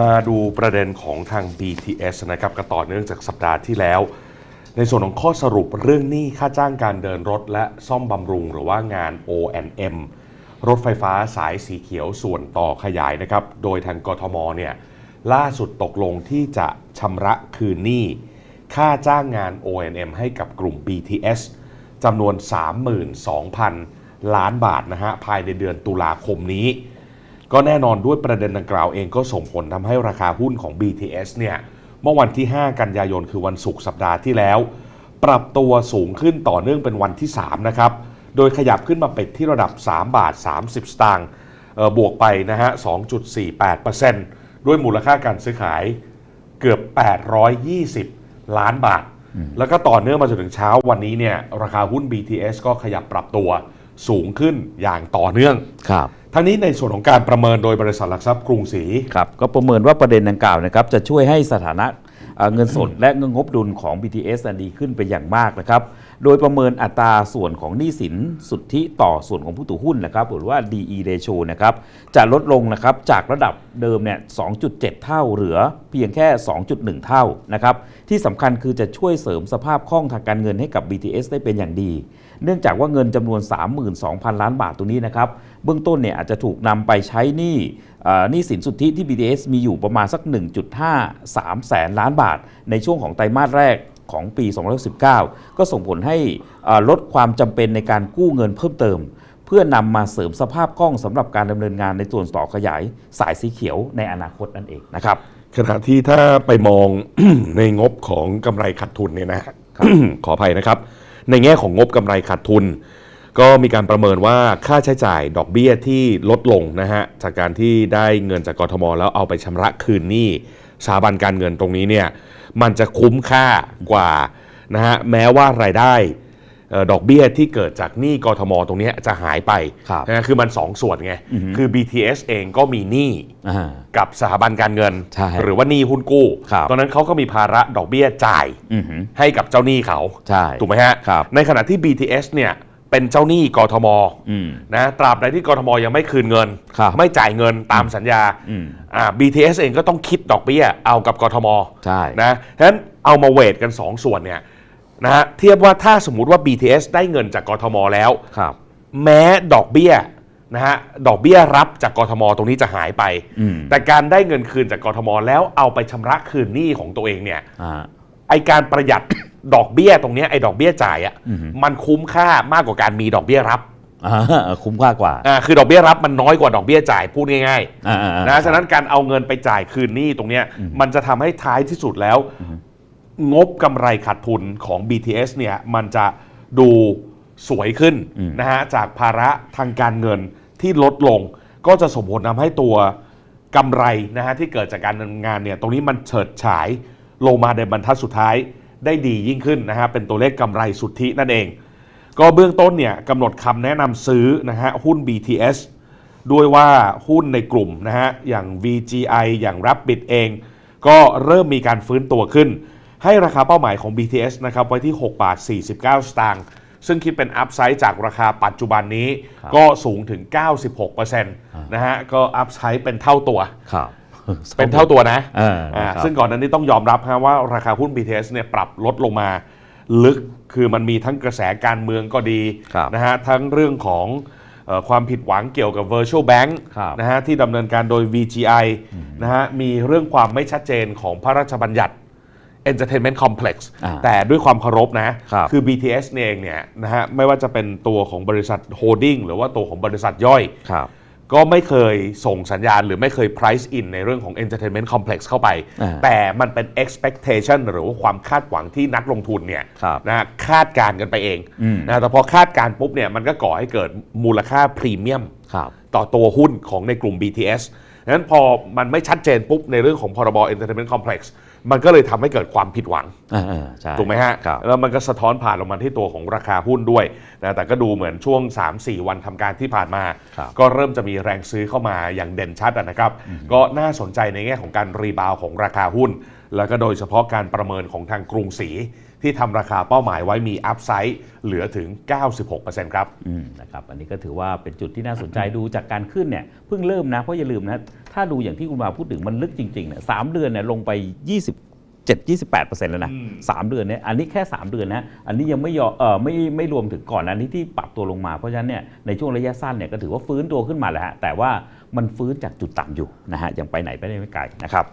มาดูประเด็นของทาง BTS นะครับก็ต่อเนื่องจากสัปดาห์ที่แล้ว ในส่วนของข้อสรุปเรื่องหนี้ค่าจ้างการเดินรถและซ่อมบำรุงหรือว่างาน O&M รถไฟฟ้าสายสีเขียวส่วนต่อขยายนะครับ โดยทางกทมเนี่ยล่าสุดตกลงที่จะชำระคืนหนี้ค่าจ้างงาน O&M ให้กับกลุ่ม BTS จำนวน 32,000 ล้านบาทนะฮะภายในเดือนตุลาคมนี้ ก็แน่นอนด้วยประเด็นดังกล่าวเองก็ส่งผลทำให้ราคาหุ้นของ BTS เนี่ยเมื่อวันที่ 5 กันยายนคือวันศุกร์สัปดาห์ที่แล้ว ปรับตัวสูงขึ้นต่อเนื่องเป็นวันที่ 3 นะครับ โดยขยับขึ้นมาเป็ดที่ระดับ 3 บาท 30 สตางค์เอ่อบวกไปนะฮะ 2.48%ด้วยมูลค่าการซื้อขายเกือบ 820 ล้านบาท แล้วก็ต่อเนื่องมาจนถึงเช้าวันนี้เนี่ยราคาหุ้น BTS ก็ขยับปรับตัวสูงขึ้นอย่างต่อเนื่องครับ ทั้งนี้ในส่วนของการประเมินโดยบริษัทหลักทรัพย์กรุงศรี ครับก็ประเมินว่าประเด็นดังกล่าวนะครับจะช่วยให้สถานะเอ่อเงินสดและเงินงบดุลของ BTS นั้นดีขึ้นไปอย่างมากนะครับ โดยประเมินอัตราส่วนของหนี้สินสุทธิต่อส่วนของผู้ถือหุ้นนะครับหรือว่า DE ratio นะครับจะลดลงนะครับจากระดับเดิมเนี่ย 2.7 เท่าเหลือเพียงแค่ 2.1 เท่านะครับที่สำคัญคือจะช่วยเสริมสภาพคล่องทางการเงินให้กับ BTS ได้เป็นอย่างดี เนื่องจากว่าเงินจำนวน 32,000 ล้านบาทตรงนี้นะครับเบื้องต้นเนี่ยอาจจะถูกนำไปใช้หนี้หนี้สินสุทธิที่ BTS มีอยู่ประมาณสัก 1.53 แสนล้านบาท ในช่วงของไตรมาสแรก ของปี 2019 ก็ส่งผลให้ลดความจำเป็นในการกู้เงินเพิ่มเติม เพื่อนำมาเสริมสภาพคล่องสำหรับการดำเนินงานในส่วนต่อขยายสายสีเขียวในอนาคตนั่นเองนะครับ ขณะที่ถ้าไปมอง ในงบของกำไรขาดทุนเนี่ยนะฮะขออภัยนะครับ ในแง่ของงบกำไรขาดทุน ก็มีการประเมินว่าค่าใช้จ่ายดอกเบี้ยที่ลดลงนะฮะจากการที่ได้เงินจากกทมแล้วเอาไปชำระคืนหนี้สถาบันการเงินตรงนี้เนี่ย มันจะคุ้มค่ากว่านะฮะแม้ว่ารายได้เอ่อดอกเบี้ยที่เกิดจากหนี้กทมตรงเนี้ยจะหายไปครับนะฮะคือมันสองส่วนไง คือ BTS เองก็มีหนี้อ่ากับสถาบันการเงินใช่หรือว่าหนี้หุ้นกู้ครับตอนนั้นเขาก็มีภาระดอกเบี้ยจ่ายอือหือให้กับเจ้าหนี้เขาใช่ถูกไหมฮะครับในขณะที่ BTS เนี่ย เป็นเจ้าหนี้กทมอืม นะตราบใดที่กทมยังไม่คืนเงิน ครับไม่จ่ายเงินตามสัญญาอืม อ่า BTS เองก็ต้องคิดดอกเบี้ยเอากับกทม ใช่ นะฉะนั้นเอามาเวทกัน 2 ส่วนเนี่ยนะฮะเทียบว่าถ้าสมมุติว่า BTS ได้เงินจากกทมแล้ว ครับ แม้ดอกเบี้ยนะฮะดอกเบี้ยรับจากกทมตรงนี้จะหายไป อืม แต่การได้เงินคืนจากกทมแล้วเอาไปชำระคืนหนี้ของตัวเองเนี่ยอ่า ไอการประหยัด ดอกเบี้ยตรงเนี้ยไอดอกเบี้ยจ่ายอะ่ะอือหือมันคุ้มค่ามากกว่าการมีดอกเบี้ยรับอ่าคุ้มค่ากว่าอ่าคือดอกเบี้ยรับมันน้อยกว่าดอกเบี้ยจ่ายพูดง่ายอ่าๆๆๆนะฉะนั้นการเอาเงินไปจ่ายคืนหนี้ตรงเนี้ยมันจะทำให้ท้ายที่สุดแล้ว งบกำไรขาดทุนของ BTS เนี่ยมันจะดูสวยขึ้นอืม นะฮะจากภาระทางการเงินที่ลดลง ก็จะส่งผลทำให้ตัวกำไรนะฮะที่เกิดจากการดำเนินงานเนี่ยตรงนี้มันเฉิดฉายลงมาในบรรทัดสุดท้าย ได้ดียิ่งขึ้นนะฮะเป็นตัวเลขกำไรสุทธินั่นเอง ก็เบื้องต้นเนี่ยกำหนดคำแนะนำซื้อนะฮะหุ้น BTS ด้วยว่าหุ้นในกลุ่มนะฮะอย่าง VGI อย่าง Rapid เอง ก็เริ่มมีการฟื้นตัวขึ้น ให้ราคาเป้าหมายของ BTS นะครับไว้ที่ 6 บาท 49 สตางค์ซึ่งคิดเป็นอัพไซด์จากราคาปัจจุบันนี้ครับก็สูงถึง 96%นะฮะก็อัพไซด์เป็นเท่าตัวครับ เป็นเท่าตัวนะอ่าอ่าครับ ซึ่งก่อนหนั้นนี้ต้องยอมรับฮะว่าราคาหุ้น BTS เนี่ยปรับลดลงมา ลึกคือมันมีทั้งกระแสการเมืองก็ดีครับนะฮะทั้งเรื่องของเออความผิดหวังเกี่ยวกับ virtual bank ครับนะฮะที่ดำเนินการโดย VGI นะฮะมีเรื่องความไม่ชัดเจนของพระราชบัญญัติ Entertainment Complex อ่าแต่ด้วยความเคารพนะครับ อ BTS เนี่ยเองเนี่ยนะฮะไม่ว่าจะเป็นตัวของบริษัทโฮดดิ้งหรือว่าตัวของบริษัทย่อย ครับ ก็ไม่เคยส่งสัญญาณหรือไม่เคย price in ในเรื่องของ entertainment complex เข้าไป อ่าแต่มันเป็น expectation หรือว่าความคาดหวังที่นักลงทุนเนี่ยครับนะฮะคาดการณ์กันไปเองอืม นะแต่พอคาดการณ์ปุ๊บเนี่ยมันก็ก่อให้เกิดมูลค่าพรีเมียม ครับ ต่อตัวหุ้นของในกลุ่ม BTS นั้นพอมันไม่ชัดเจนปุ๊บในเรื่องของพรบ entertainment complex มันก็เลยทำให้เกิดความผิดหวังอ่าๆใช่ถูกไหมฮะครับแล้วมันก็สะท้อนผ่านลงมาที่ตัวของราคาหุ้นด้วยนะแต่ก็ดูเหมือนช่วง 3-4 วันทำการที่ผ่านมาครับก็เริ่มจะมีแรงซื้อเข้ามาอย่างเด่นชัดอะนะครับ ก็น่าสนใจในแง่ของการรีบาวของราคาหุ้น แล้วก็โดยเฉพาะการประเมินของทางกรุงศรีที่ทำราคาเป้าหมายไว้มีอัพไซด์เหลือถึง 96%ครับอืมนะครับ อันนี้ก็ถือว่าเป็นจุดที่น่าสนใจดูจากการขึ้นเนี่ยเพิ่งเริ่มนะ เพราะอย่าลืมนะ ถ้าดูอย่างที่คุณมาพูดถึงมันลึกจริงๆเนี่ยสามเดือนเนี่ยลงไป27 28แล้วนะสามเดือนเนี่ยอันนี้แค่ 3 เดือนนะอันนี้ยังไม่ยอเออไม่ไม่รวมถึงก่อนอันนี้ที่ปรับตัวลงมาเพราะฉะนั้นเนี่ยในช่วงระยะสั้นเนี่ยก็ถือว่าฟื้นตัวขึ้นมาแล้วฮะแต่ว่ามันฟื้นจากจุดต่ำอยู่นะฮะยังไปไหนไปได้ไม่ไกลนะครับ